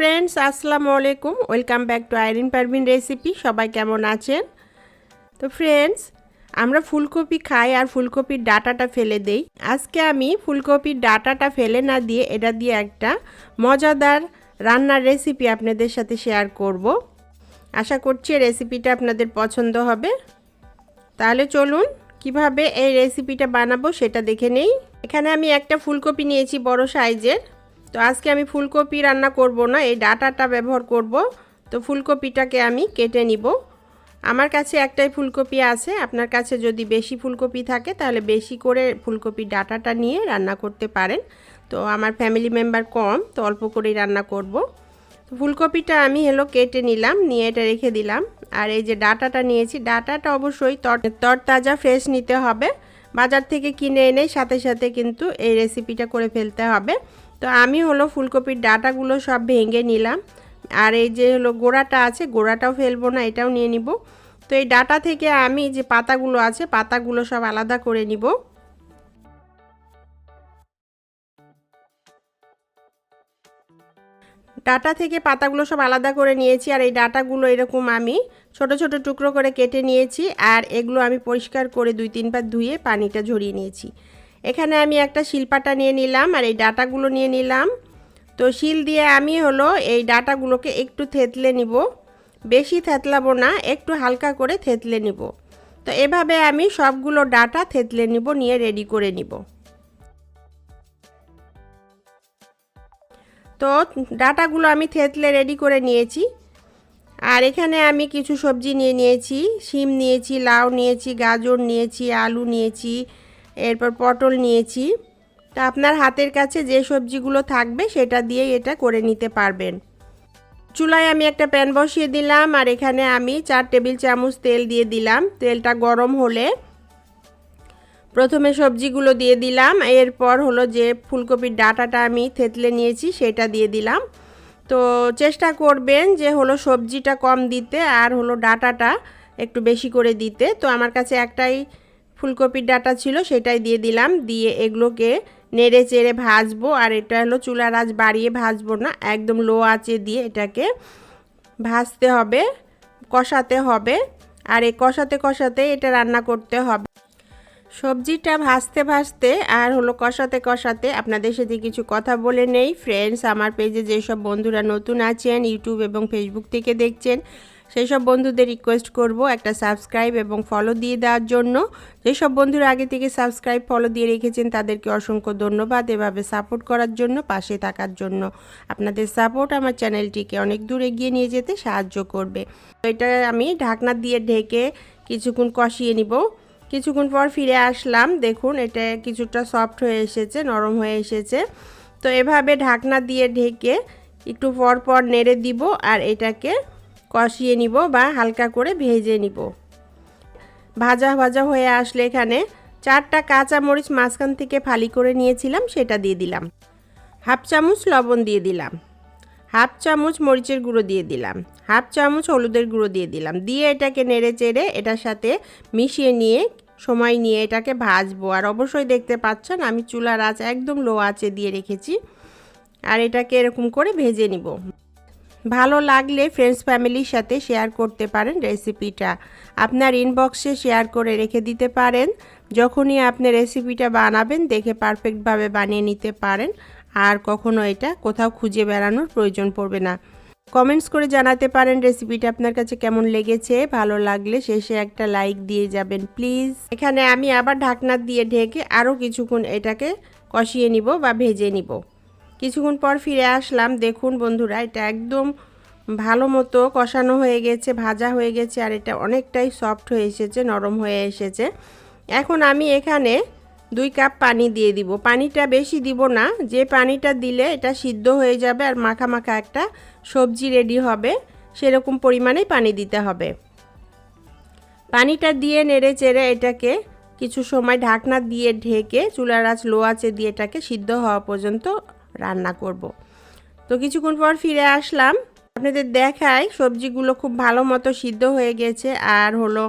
Friends আসসালামু আলাইকুম। Welcome back to Irin Parvin recipe সবাই কেমন আছেন? তো ফ্রেন্ডস আমরা ফুলকপি খাই আর ফুলকপির ডাটাটা ফেলে দেই। আজকে আমি ফুলকপির ডাটাটা ফেলে না দিয়ে এটা দিয়ে একটা মজাদার রান্নার রেসিপি আপনাদের সাথে শেয়ার করব। আশা করছি রেসিপিটা আপনাদের পছন্দ হবে। তাহলে চলুন, কীভাবে এই রেসিপিটা বানাবো সেটা দেখে নেই। এখানে আমি একটা ফুলকপি নিয়েছি বড় সাইজের। তো আজকে আমি ফুলকপি রান্না করব না, এই ডাটাটা ব্যবহার করব। তো ফুলকপিটাকে আমি কেটে নিব। আমার কাছে একটাই ফুলকপি আছে, আপনার কাছে যদি বেশি ফুলকপি থাকে তাহলে বেশি করে ফুলকপির ডাটাটা নিয়ে রান্না করতে পারেন। তো আমার ফ্যামিলি মেম্বার কম, তো অল্প করেই রান্না করব। তো ফুলকপিটা আমি হলো কেটে নিলাম, নিয়ে এটা রেখে দিলাম। আর এই যে ডাটাটা নিয়েছি, ডাটাটা অবশ্যই তর, তরতাজা ফ্রেশ নিতে হবে। বাজার থেকে কিনে এনে সাথে সাথে কিন্তু এই রেসিপিটা করে ফেলতে হবে। তো আমি হলো ফুলকপির ডাটাগুলো সব ভেঙে নিলাম। আর এই যে হলো গোড়াটা আছে, গোড়াটাও ফেলব না, এটাও নিয়ে নিব। তো এই ডাটা থেকে আমি যে পাতাগুলো আছে, পাতাগুলো সব আলাদা করে নিব। ডাটা থেকে পাতাগুলো সব আলাদা করে নিয়েছি, আর এই ডাটাগুলো এরকম আমি ছোট ছোট টুকরো করে কেটে নিয়েছি, আর এগুলো আমি পরিষ্কার করে দুই তিনবার ধুয়ে পানিটা ঝরিয়ে নিয়েছি। এখানে আমি একটা শিলপাটা নিয়ে নিলাম, আর এই ডাটাগুলো নিয়ে নিলাম। তো শিল দিয়ে আমি হলো এই ডাটাগুলোকে একটু থেতলে নিব, বেশি থেতলাবো না, একটু হালকা করে থেতলে নিব। তো এভাবে আমি সবগুলো ডাটা থেতলে নিব, নিয়ে রেডি করে নিব। তো ডাটাগুলো আমি থেতলে রেডি করে নিয়েছি। আর এখানে আমি কিছু সবজি নিয়ে নিয়েছি। শিম নিয়েছি, লাউ নিয়েছি, গাজর নিয়েছি, আলু নিয়েছি, এরপর পটল নিয়েছি। তা আপনার হাতের কাছে যে সবজিগুলো থাকবে সেটা দিয়ে এটা করে নিতে পারবেন। চুলায় আমি একটা প্যান বসিয়ে দিলাম আর এখানে আমি চার টেবিল চামচ তেল দিয়ে দিলাম। তেলটা গরম হলে প্রথমে সবজিগুলো দিয়ে দিলাম। এরপর হলো যে ফুলকপির ডাটাটা আমি থেতলে নিয়েছি, সেটা দিয়ে দিলাম। তো চেষ্টা করবেন যে হলো সবজিটা কম দিতে আর হলো ডাটাটা একটু বেশি করে দিতে। তো আমার কাছে একটাই ফুলকপির ডাটা ছিল, সেটাই দিয়ে দিলাম। দিয়ে এগুলোকে নেড়ে চেড়ে ভাজবো, আর এটা হলো চুলার আঁচ বাড়িয়ে ভাজবো না, একদম লো আঁচে দিয়ে এটাকে ভাজতে হবে, কষাতে হবে। আর এই কষাতে কষাতে এটা রান্না করতে হবে। সবজিটা ভাজতে ভাজতে আর হলো কষাতে কষাতে আপনাদের সাথে কিছু কথা বলে নেই। ফ্রেন্ডস আমার পেজে যেসব বন্ধুরা নতুন আছেন ইউটিউব এবং ফেসবুক থেকে দেখছেন সেই সব বন্ধুদের রিকোয়েস্ট করব একটা সাবস্ক্রাইব এবং ফলো দিয়ে দেওয়ার জন্য। যেসব বন্ধুরা আগে থেকে সাবস্ক্রাইব ফলো দিয়ে রেখেছেন, তাদেরকে অসংখ্য ধন্যবাদ এভাবে সাপোর্ট করার জন্য, পাশে থাকার জন্য। আপনাদের সাপোর্ট আমার চ্যানেলটিকে অনেক দূর এগিয়ে নিয়ে যেতে সাহায্য করবে। তো এটা আমি ঢাকনা দিয়ে ঢেকে কিছুক্ষণ কষিয়ে নিব। কিছুক্ষণ পর ফিরে আসলাম। দেখুন, এটা কিছুটা সফট হয়ে এসেছে, নরম হয়ে এসেছে। তো এভাবে ঢাকনা দিয়ে ঢেকে একটু পর পর নেড়ে দিব আর এটাকে কষিয়ে নিব বা হালকা করে ভেজে নিব। ভাজা ভাজা হয়ে আসলে এখানে চারটা কাঁচা মরিচ মাঝখান থেকে ফালি করে নিয়েছিলাম, সেটা দিয়ে দিলাম। হাফ চামচ লবণ দিয়ে দিলাম। হাফ চামচ মরিচের গুঁড়ো দিয়ে দিলাম। হাফ চামচ হলুদের গুঁড়ো দিয়ে দিলাম। দিয়ে এটাকে নেড়ে চেড়ে এটার সাথে মিশিয়ে নিয়ে, সময় নিয়ে এটাকে ভাজবো। আর অবশ্যই দেখতে পাচ্ছেন, আমি চুলার আঁচ একদম লো আঁচে দিয়ে রেখেছি। আর এটাকে এরকম করে ভেজে নিব। ভালো লাগলে ফ্রেন্ডস ফ্যামিলির সাথে শেয়ার করতে পারেন রেসিপিটা আপনার ইনবক্সে শেয়ার করে রেখে দিতে পারেন। যখনই আপনি রেসিপিটা বানাবেন, দেখে পারফেক্টভাবে বানিয়ে নিতে পারেন। আর কখনো এটা কোথাও খুঁজে বেড়ানোর প্রয়োজন পড়বে না। কমেন্টস করে জানাতে পারেন রেসিপিটা আপনার কাছে কেমন লেগেছে? ভালো লাগলে শেষে একটা লাইক দিয়ে যাবেন, প্লিজ। এখানে আমি আবার ঢাকনা দিয়ে ঢেকে আরও কিছুক্ষণ এটাকে কষিয়ে নিব বা ভেজে নিব। কিছুক্ষণ পর ফিরে আসলাম। দেখুন বন্ধুরা, এটা একদম ভালো মতো কষানো হয়ে গেছে, ভাজা হয়ে গেছে, আর এটা অনেকটাই সফট হয়ে এসেছে, নরম হয়ে এসেছে। এখন আমি এখানে দুই কাপ পানি দিয়ে দিব। পানিটা বেশি দিব না, যে পানিটা দিলে এটা সিদ্ধ হয়ে যাবে আর মাখা মাখা একটা সবজি রেডি হবে, সেরকম পরিমাণেই পানি দিতে হবে। পানিটা দিয়ে নেড়ে চেড়ে এটাকে কিছু সময় ঢাকনা দিয়ে ঢেকে চুলার আঁচ লো আঁচে দিয়ে এটাকে সিদ্ধ হওয়া পর্যন্ত রান্না করব। তো কিছুক্ষণ পর ফিরে আসলাম। আপনাদের দেখায় সবজিগুলো খুব ভালো মতো সিদ্ধ হয়ে গেছে আর হলো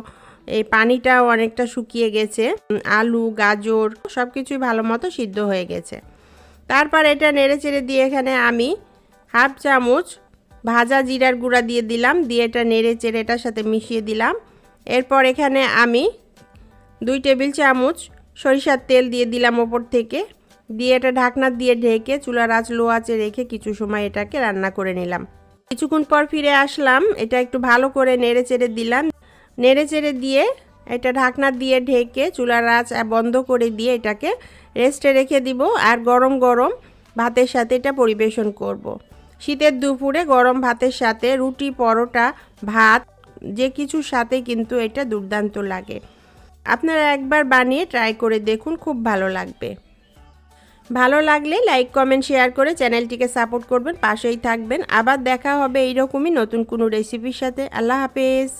এই পানিটাও অনেকটা শুকিয়ে গেছে। আলু, গাজর সব কিছুই ভালো মতো সিদ্ধ হয়ে গেছে। তারপর এটা নেড়ে চেড়ে দিয়ে এখানে আমি হাফ চামচ ভাজা জিরার গুঁড়া দিয়ে দিলাম, দিয়ে এটা নেড়ে চেড়ে এটার সাথে মিশিয়ে দিলাম। এরপর এখানে আমি দুই টেবিল চামচ সরিষার তেল দিয়ে দিলাম ওপর থেকে। দিয়ে এটা ঢাকনা দিয়ে ঢেকে চুলার আঁচ লো আঁচে রেখে কিছু সময় এটাকে রান্না করে নিলাম। কিছুক্ষণ পর ফিরে আসলাম, এটা একটু ভালো করে নেড়ে চেড়ে দিলাম। নেড়ে চেড়ে দিয়ে এটা ঢাকনা দিয়ে ঢেকে চুলার আঁচ বন্ধ করে দিয়ে এটাকে রেস্টে রেখে দিব আর গরম গরম ভাতের সাথে এটা পরিবেশন করব। শীতের দুপুরে গরম ভাতের সাথে রুটি, পরোটা, ভাত, যে কিছুর সাথে কিন্তু এটা দুর্দান্ত লাগে। আপনারা একবার বানিয়ে ট্রাই করে দেখুন, খুব ভালো লাগবে। ভালো লাগলে লাইক কমেন্ট শেয়ার করে চ্যানেলটিকে সাপোর্ট করবেন, পাশেই থাকবেন। আবার দেখা হবে এইরকমই নতুন কোনো রেসিপির সাথে। আল্লাহ হাফেজ।